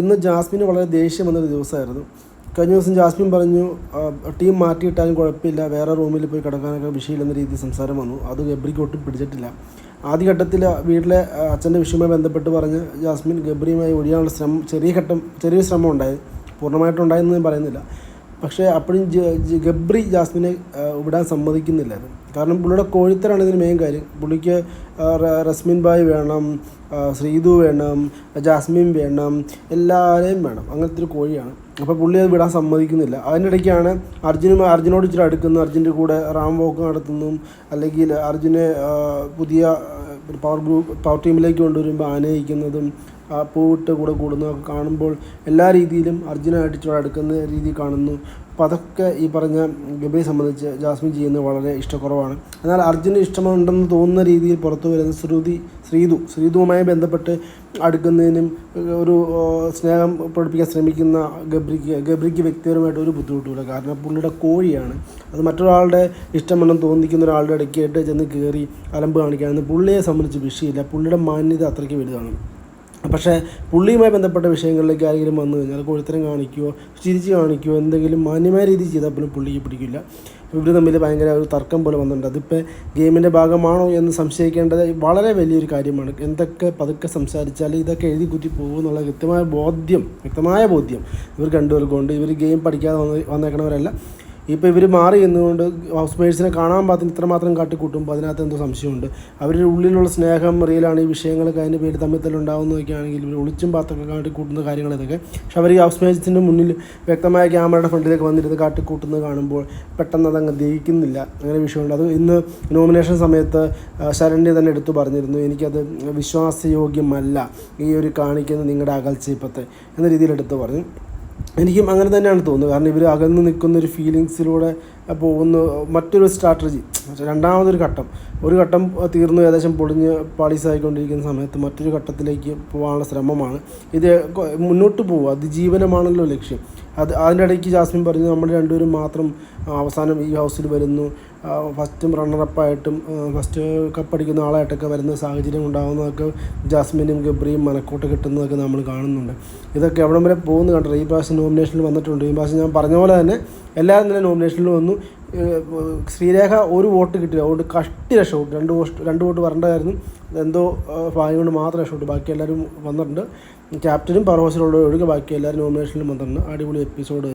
ഇന്ന് ജാസ്മിന് വളരെ ദേഷ്യം വന്നൊരു ദിവസമായിരുന്നു. കഴിഞ്ഞ ദിവസം ജാസ്മിൻ പറഞ്ഞു ടീം മാറ്റിയിട്ടാലും കുഴപ്പമില്ല വേറെ റൂമിൽ പോയി കിടക്കാനൊക്കെ വിഷയമില്ലെന്ന രീതിയിൽ സംസാരം വന്നു. അത് ഗബ്രിക്ക് ഒട്ടും പിടിച്ചിട്ടില്ല. ആദ്യഘട്ടത്തിൽ വീട്ടിലെ അച്ഛന്റെ വിഷയവുമായി ബന്ധപ്പെട്ട് പറഞ്ഞ് ജാസ്മിൻ ഗബ്രിയുമായി ഒഴിയാനുള്ള ശ്രമം ചെറിയ ഘട്ടം ചെറിയ ശ്രമം ഉണ്ടായി. പൂർണമായിട്ടുണ്ടായെന്ന് ഞാൻ പറയുന്നില്ല. പക്ഷേ അപ്പോഴും ഗബ്രി ജാസ്മിനെ വിടാൻ സമ്മതിക്കുന്നില്ലായിരുന്നു കാരണം പുള്ളിയുടെ കോഴിത്തരാണ് ഇതിന് മെയിൻ കാര്യം. പുള്ളിക്ക് റസ്മിൻ ബായ് വേണം ശ്രീതു വേണം ജാസ്മിൻ വേണം എല്ലാവരെയും വേണം. അങ്ങനത്തെ ഒരു കോഴിയാണ്. അപ്പോൾ പുള്ളി അത് വിടാൻ സമ്മതിക്കുന്നില്ല. അതിനിടയ്ക്കാണ് അർജുനും അർജുനോട് ഇച്ചിരി അടുക്കുന്നു. അർജുന്റെ കൂടെ റാം വോക്ക് നടത്തുന്നു. അല്ലെങ്കിൽ അർജുനെ പുതിയ പവർ ഗ്രൂപ്പ് പവർ ടീമിലേക്ക് കൊണ്ടുവരുമ്പോൾ ആനയിക്കുന്നതും ആ പൂവിട്ട് കൂടെ കൂടുന്നതൊക്കെ കാണുമ്പോൾ എല്ലാ രീതിയിലും അർജുനായിട്ട് ഇച്ചിരി അടുക്കുന്ന രീതി കാണുന്നു. അപ്പോൾ അതൊക്കെ ഈ പറഞ്ഞ ഗബിയെ സംബന്ധിച്ച് ജാസ്മിൻ ചെയ്യുന്നത് വളരെ ഇഷ്ടക്കുറവാണ്. എന്നാൽ അർജുന് ഇഷ്ടമുണ്ടെന്ന് തോന്നുന്ന രീതിയിൽ പുറത്തു വരുന്ന ശ്രുതി ശ്രീതു ശ്രീതുവുമായി ബന്ധപ്പെട്ട് അടുക്കുന്നതിനും ഒരു സ്നേഹം പ്രകടിപ്പിക്കാൻ ശ്രമിക്കുന്ന ഗബ്രിക്ക് ഗബ്രിക്ക് വ്യക്തിപരമായിട്ട് ഒരു ബുദ്ധിമുട്ടുമില്ല. കാരണം പുള്ളിയുടെ കോഴിയാണ്. അത് മറ്റൊരാളുടെ ഇഷ്ടമുണ്ടെന്ന് തോന്നിക്കുന്ന ഒരാളുടെ ഇടയ്ക്കായിട്ട് ചെന്ന് കയറി അലമ്പ് കാണിക്കാൻ പുള്ളിയെ സംബന്ധിച്ച് വിഷയമില്ല. പുള്ളിയുടെ മാന്യത അത്രയ്ക്ക് വലുതാണ്. പക്ഷേ പുള്ളിയുമായി ബന്ധപ്പെട്ട വിഷയങ്ങളിലേക്ക് ആരെങ്കിലും വന്നു കഴിഞ്ഞാൽ കൊഴുത്തരം കാണിക്കുകയോ ചിരിച്ച് കാണിക്കുകയോ എന്തെങ്കിലും മാന്യമായ രീതിയിൽ ചെയ്താൽ പോലും പുള്ളിക്ക് പിടിക്കില്ല. ഇവർ തമ്മിൽ ഭയങ്കര ഒരു തർക്കം പോലെ വന്നിട്ടുണ്ട്. അതിപ്പോൾ ഗെയിമിന്റെ ഭാഗമാണോ എന്ന് സംശയിക്കേണ്ടത് വളരെ വലിയൊരു കാര്യമാണ്. എന്തൊക്കെ പതുക്കെ സംസാരിച്ചാൽ ഇതൊക്കെ എഴുതി കുത്തി പോകും എന്നുള്ള കൃത്യമായ ബോധ്യം വ്യക്തമായ ബോധ്യം ഇവർ രണ്ടുപേർക്കും ഉണ്ട് ഇവർ ഗെയിം പഠിക്കാതെ വന്ന് വന്നേക്കണവരല്ല. ഇപ്പോൾ ഇവർ മാറി എന്നുകൊണ്ട് ഹൗസ് മേഴ്സിനെ കാണാൻ പാത്രം ഇത്രമാത്രം കാട്ടിക്കൂട്ടുമ്പോൾ അതിനകത്ത് എന്തോ സംശയമുണ്ട്. അവരുടെ ഉള്ളിലുള്ള സ്നേഹം റിയലാണ് ഈ വിഷയങ്ങളൊക്കെ അതിന്റെ പേര് ഉണ്ടാകുന്നതൊക്കെ ആണെങ്കിൽ ഇവർ ഒളിച്ചും പാത്തൊക്കെ കാട്ടിക്കൂട്ടുന്ന കാര്യങ്ങൾ ഇതൊക്കെ. പക്ഷെ അവർ ഈ ഹൗസ് മേഴ്സിന്റെ മുന്നിൽ വ്യക്തമായ ക്യാമറയുടെ ഫ്രണ്ടിലേക്ക് വന്നിരുന്ന് കാട്ടിക്കൂട്ടുന്നത് കാണുമ്പോൾ പെട്ടെന്ന് അതങ്ങ് ദഹിക്കുന്നില്ല. അങ്ങനെ വിഷയമുണ്ട്. അത് ഇന്ന് നോമിനേഷൻ സമയത്ത് ശരണ്യ തന്നെ എടുത്തു പറഞ്ഞിരുന്നു. എനിക്കത് വിശ്വാസയോഗ്യമല്ല ഈ ഒരു കാണിക്കുന്ന നിങ്ങളുടെ അകൽച്ച ഇപ്പത്തെ എന്ന രീതിയിൽ എടുത്തു പറഞ്ഞു. എനിക്കും അങ്ങനെ തന്നെയാണ് തോന്നുന്നത്. കാരണം ഇവർ അകന്ന് നിൽക്കുന്ന ഒരു ഫീലിങ്സിലൂടെ പോകുന്ന മറ്റൊരു സ്ട്രാറ്റജി രണ്ടാമതൊരു ഘട്ടം. ഒരു ഘട്ടം തീർന്നു ഏകദേശം പൊളിഞ്ഞ് പാളീസായിക്കൊണ്ടിരിക്കുന്ന സമയത്ത് മറ്റൊരു ഘട്ടത്തിലേക്ക് പോകാനുള്ള ശ്രമമാണ്. ഇത് മുന്നോട്ട് പോകുക അതിജീവനമാണല്ലോ ലക്ഷ്യം. അത് അതിന്റെ ഇടയ്ക്ക് ജാസ്മിൻ പറഞ്ഞു നമ്മൾ രണ്ടുപേരും മാത്രം അവസാനം ഈ ഹൗസിൽ വരുന്നു. ഫസ്റ്റും റണ്ണറപ്പായിട്ടും ഫസ്റ്റ് കപ്പടിക്കുന്ന ആളായിട്ടൊക്കെ വരുന്ന സാഹചര്യം ഉണ്ടാകുന്നതൊക്കെ ജാസ്മിനും ഗബ്രിയും മനക്കോട്ട് കിട്ടുന്നതൊക്കെ നമ്മൾ കാണുന്നുണ്ട്. ഇതൊക്കെ എവിടം വരെ പോകുന്നു കണ്ടോ ഈ പ്രാവശ്യം നോമിനേഷനിൽ വന്നിട്ടുണ്ട്. ഈ പ്രാവശ്യം ഞാൻ പറഞ്ഞ പോലെ തന്നെ എല്ലാവരും തന്നെ നോമിനേഷനിൽ വന്നു. ശ്രീരേഖ ഒരു വോട്ട് കിട്ടില്ല അതുകൊണ്ട് കഷ്ടി രക്ഷപ്പെട്ടു രണ്ട് വോട്ട് രണ്ട് വോട്ട് വരേണ്ടതായിരുന്നു എന്തോ ഭാഗ്യം കൊണ്ട് മാത്രം രക്ഷപ്പെട്ടു ബാക്കി എല്ലാവരും വന്നിട്ടുണ്ട്. ക്യാപ്റ്റനും പർവസിലുള്ള ഒഴികെ ബാക്കി എല്ലാവരും നോമിനേഷനിലും വന്നിട്ടുണ്ട്. അടിപൊളി എപ്പിസോഡ്